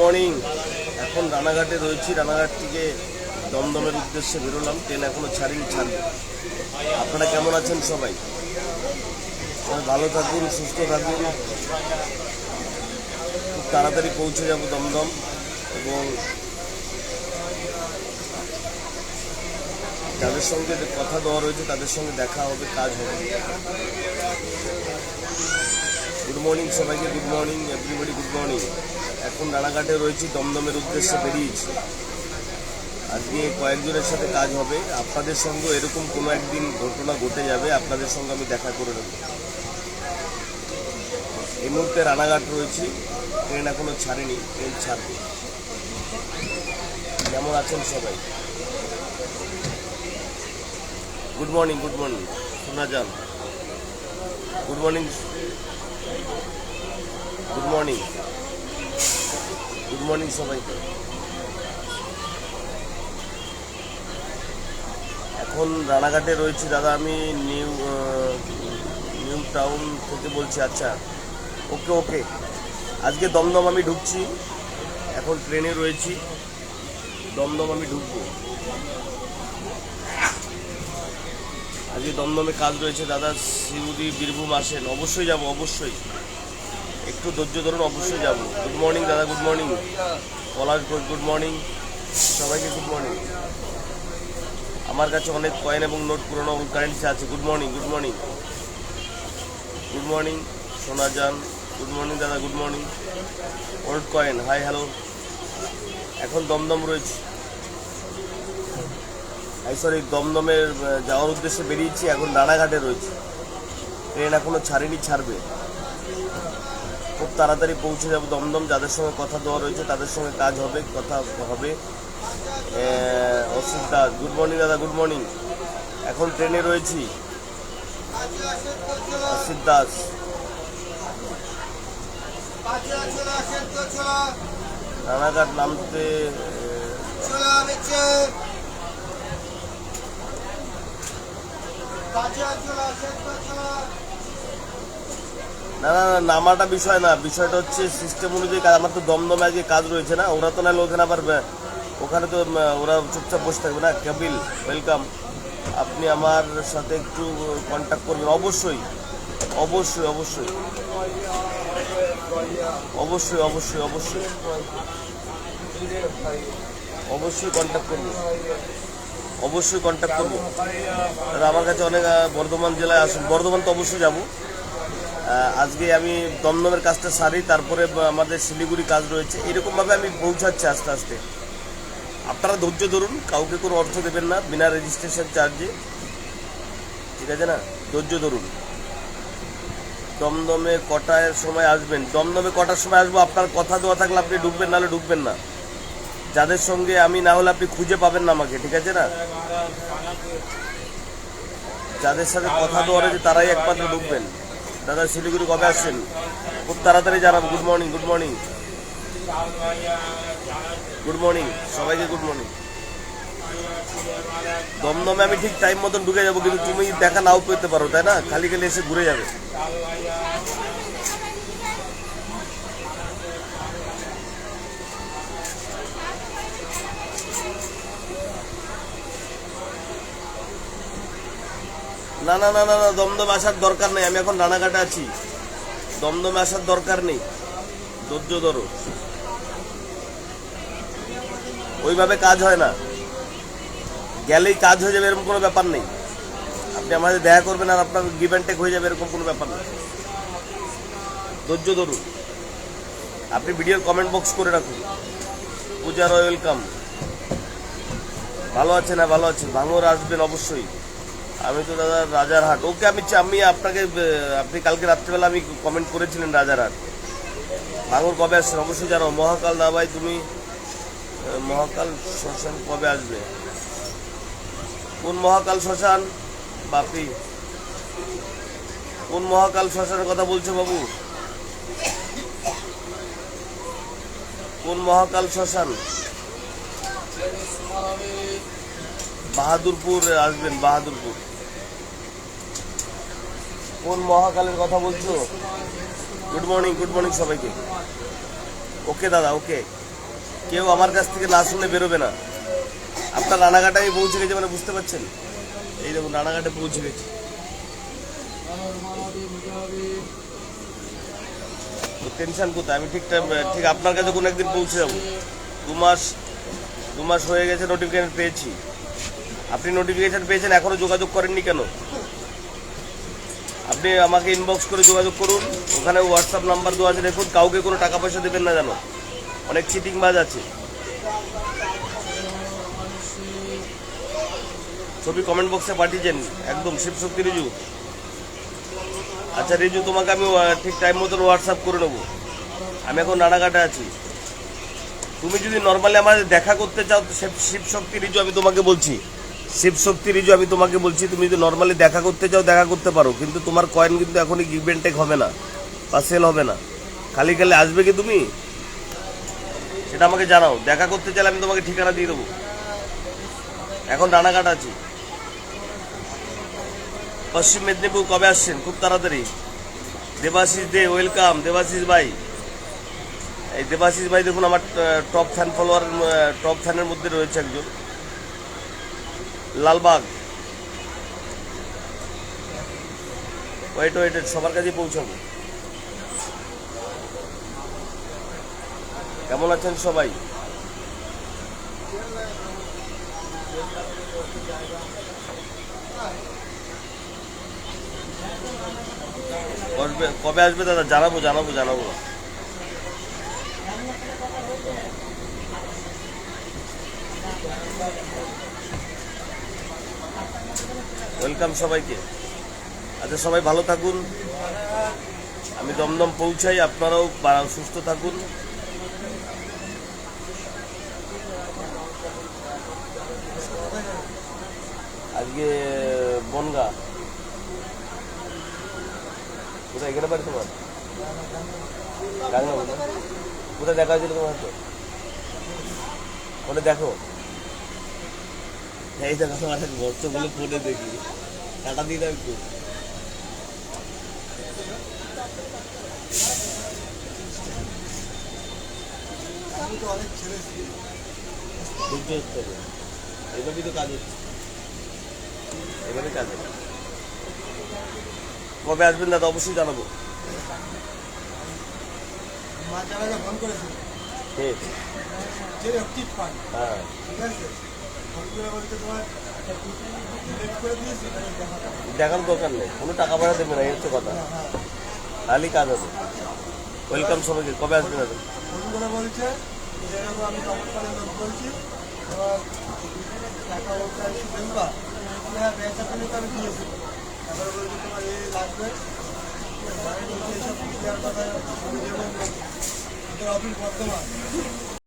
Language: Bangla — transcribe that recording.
মর্নিং এখন রানাঘাটে রয়েছি, রানাঘাট থেকে দমদমের উদ্দেশ্যে বেরোলাম, ট্রেন এখনও ছাড়িনি, ছাড়বে। আপনারা কেমন আছেন সবাই? সবাই ভালো থাকুন, সুস্থ থাকুন। খুব তাড়াতাড়ি পৌঁছে যাব দমদম এবং যাদের সঙ্গে কথা দেওয়া রয়েছে, তাদের সঙ্গে দেখা হবে, কাজ হবে। গুড মর্নিং সবাইকে good morning everybody good morning এখন রানাঘাটে রয়েছি, দমদমের উদ্দেশ্যে বেরিয়েছি। আজকে কয়েকজনের সাথে কাজ হবে। আপনাদের সঙ্গে এরকম কোনো একদিন ঘটনা ঘটে যাবে, আপনাদের সঙ্গে আমি দেখা করে নেব। এই মুহূর্তে রানাঘাট রয়েছি, ট্রেন এখনও ছাড়েনি, ট্রেন ছাড়বে। কেমন আছেন সবাই? গুড মর্নিং গুড মর্নিং শোনা যান good morning good morning morning সবাইকে এখন রানাঘাটে রয়েছি দাদা, আমি নিউ নিউ টাউন থেকে বলছি আচ্ছা ওকে ওকে। আজকে দমদম আমি ঢুকছি, এখন ট্রেনে রয়েছি, দমদম আমি ঢুকবো। আজকে দমদমে কাজ রয়েছে দাদা শিউরি বীরভূম আসেন, অবশ্যই যাব, অবশ্যই। একটু ধৈর্য ধরুন, অবশ্যই যাব। গুড মর্নিং দাদা good morning Palash Ghosh good morning সবাইকে গুড মর্নিং আমার কাছে অনেক কয়েন এবং নোট পুরনো এবং কারেন্সি আছে। Good morning good morning good morning সোনা যান গুড মর্নিং দাদা good morning old coin hi hello এখন দমদম রয়েছে। এই সরি দমদমের যাওয়ার উদ্দেশ্যে বেরিয়েছি। এখন রানাঘাটে রয়েছে। ট্রেন এখনও ছাড়েনি, ছাড়বে। তাড়াতাড়ি পৌঁছে যাব, দমদম, যাদের সঙ্গে কথা দেওয়া রয়েছে তাদের সঙ্গে কাজ হবে, কথা হবে। দাস গুড মর্নিং দাদা গুড মর্নিং এখন ট্রেনে রয়েছি। অসিত দাস। রানাঘাট নামতে না না না, নামাটা বিষয় না। বিষয়টা হচ্ছে সিস্টেম অনুযায়ী কাজ, আমার তো দমদমে আজকে কাজ রয়েছে না। ওরা তো নাহলে ওখানে আবার ওখানে তো ওরা চুপচাপ বসে থাকবে না? কপিল ওয়েলকাম আপনি আমার সাথে একটু কন্ট্যাক্ট করবেন। অবশ্যই অবশ্যই অবশ্যই। অবশ্যই অবশ্যই অবশ্যই। অবশ্যই কন্ট্যাক্ট করব। অবশ্যই কন্ট্যাক্ট করব। আমার কাছে অনেক বর্ধমান জেলায় আসুন। বর্ধমান তো অবশ্যই যাব। আজকে আমি দমদমের কাজটা সারি, তারপরে আমাদের শিলিগুড়ি কাজ রয়েছে। এরকমভাবে আমি পৌঁছাচ্ছি আস্তে আস্তে। আপনারা ধৈর্য ধরুন, কাউকে কোনো অর্থ দেবেন না, বিনা রেজিস্ট্রেশন চার্জে ঠিক আছে না? ধৈর্য ধরুন। দমদমে কটার সময় আসবেন? দমদমে কটার সময় আসব? আপনার কথা দেওয়া থাকলে আপনি ঢুকবেন, নাহলে ঢুকবেন না। যাদের সঙ্গে আমি, না হলে আপনি খুঁজে পাবেন না আমাকে, ঠিক আছে না? যাদের সাথে কথা দেওয়া রয়েছে, তারাই একমাত্র ঢুকবেন। দাদা, শিলিগুড়ি কবে আসছেন? খুব তাড়াতাড়ি জানাব good morning good morning. Good morning, সবাইকে গুড মর্নিং। দমদমে আমি ঠিক টাইম মতন ঢুকে যাব, কিন্তু তুমি দেখা নাও পেতে পারো, তাই না? খালি খালি এসে ঘুরে যাবে। না না না না না, দমদমে আসার দরকার নেই, আমি এখন রানাঘাটে আছি। দমদমে আসার দরকার নেই। ধৈর্য ধরো। ওইভাবে কাজ হয় না। গেলেই কাজ হয়ে যাবে, এরকম কোনো ব্যাপার নেই। আপনি আমাদের দেখা করবেন আর আপনার গিভ অ্যান্ড টেক হয়ে যাবে, এরকম কোনো ব্যাপার নেই। ধৈর্য ধরুন আপনি ভিডিওর কমেন্ট বক্স করে রাখুন। পূজার ওয়েলকাম ভালো আছেন না ভালো আছেন। ভাঙর আসবেন অবশ্যই। আমি তো দাদা রাজারহাট ওকে আমি আমি আপনাকে আপনি কালকে রাত্রিবেলা আমি কমেন্ট করেছিলেন রাজারহাট ভাঙর কবে আসছেন? অবশ্যই জানো, মহাকাল দা ভাই, তুমি মহাকাল শ্মশান কবে আসবে? কোন মহাকাল শ্মশান? বাপি। কোন মহাকাল শ্মশানের কথা বলছো বাবু? কোন মহাকাল শ্মশান? বাহাদুরপুর আসবেন, বাহাদুরপুর। কোন মহাকালের কথা বলছো? গুড মর্নিং গুড মর্নিং সবাইকে। ওকে দাদা ওকে কেউ আমার কাছ থেকে না শুনে বেরোবে না। আপনার রানাঘাটে আমি পৌঁছে গেছি মানে বুঝতে পারছেন? এই দেখুন, রানাঘাটে পৌঁছে গেছি। টেনশন কোথায়? আমি ঠিক টাইম- ঠিক আপনার কাছে কোনো একদিন পৌঁছে যাব। দু মাস দু মাস হয়ে গেছে নোটিফিকেশন পেয়েছি। আপনি নোটিফিকেশন পেয়েছেন, এখনও যোগাযোগ করেননি কেন? আপনি আমাকে ইনবক্স করে যোগাযোগ করুন। ওখানে হোয়াটসঅ্যাপ নাম্বার দেওয়া আছে, দেখুন, কাউকে কোনো টাকা পয়সা দেবেন না জানো অনেক চিটিংবাজ আছে। ছবি কমেন্ট বক্সে পাঠিয়েছেন, একদম শিবশক্তি রিজু। আচ্ছা রিজু, তোমাকে আমি ঠিক টাইম মতন হোয়াটসঅ্যাপ করে নেব। আমি এখন রানাঘাটে আছি। তুমি যদি নর্মালি আমার দেখা করতে চাও শিবশক্তি রিজু, আমি তোমাকে বলছি। শিবশক্তি রিজু, আমি তোমাকে বলছি, তুমি যদি নর্মালি দেখা করতে চাও, দেখা করতে পারো। কিন্তু তোমার কয়েন কিন্তু এখনই গিভেন টেক হবে না। বা সেল হবে না। খালি খালি আসবে কি তুমি? সেটা আমাকে জানাও। দেখা করতে চাইলে আমি তোমাকে ঠিকানা দিয়ে দেবো। এখন রানাঘাট আছি। পশ্চিম মেদিনীপুর কবে আসছেন? খুব তাড়াতাড়ি। দেবাশিস দে ওয়েলকাম দেবাশিস ভাই। এই দেবাশিস ভাই দেখুন, আমার টপ ফ্যান ফলোয়ার টপ ফ্যানের মধ্যে রয়েছে একজন। লালবাগ। ওয়েট ওয়েট সবার কাছে পৌঁছাবো। কেমন আছেন সবাই? কবে কবে আসবে দাদা? জানাব জানাব জানাব। ওয়েলকাম সবাইকে। আচ্ছা সবাই ভালো থাকুন। আমি দমদম পৌঁছাই, আপনারাও সুস্থ থাকুন। আজকে, বনগা। কোথায়? এখানে বাড়ি তোমার? কোথায় দেখা হয়েছিল তোমার তো ওটা দেখো। এই দেখো তোমার বস্তুগুলো ফোনে দেখি। টাটা দিয়ে দাও একটু। এভাবেই তো কাজ হচ্ছে। এভাবে কাজ হচ্ছে। কবে আসবেন দাদা? অবশ্যই জানাব। মা ফোন করেছিল হ্যাঁ। ঠিক আছে? দেখার দরকার নেই। কোনো টাকা পয়সা দেবে না, এই হচ্ছে কথা। তাহলেই কাজ হবে ওয়েলকাম সবাইকে। কবে আসবেন বলছে আমি বলছি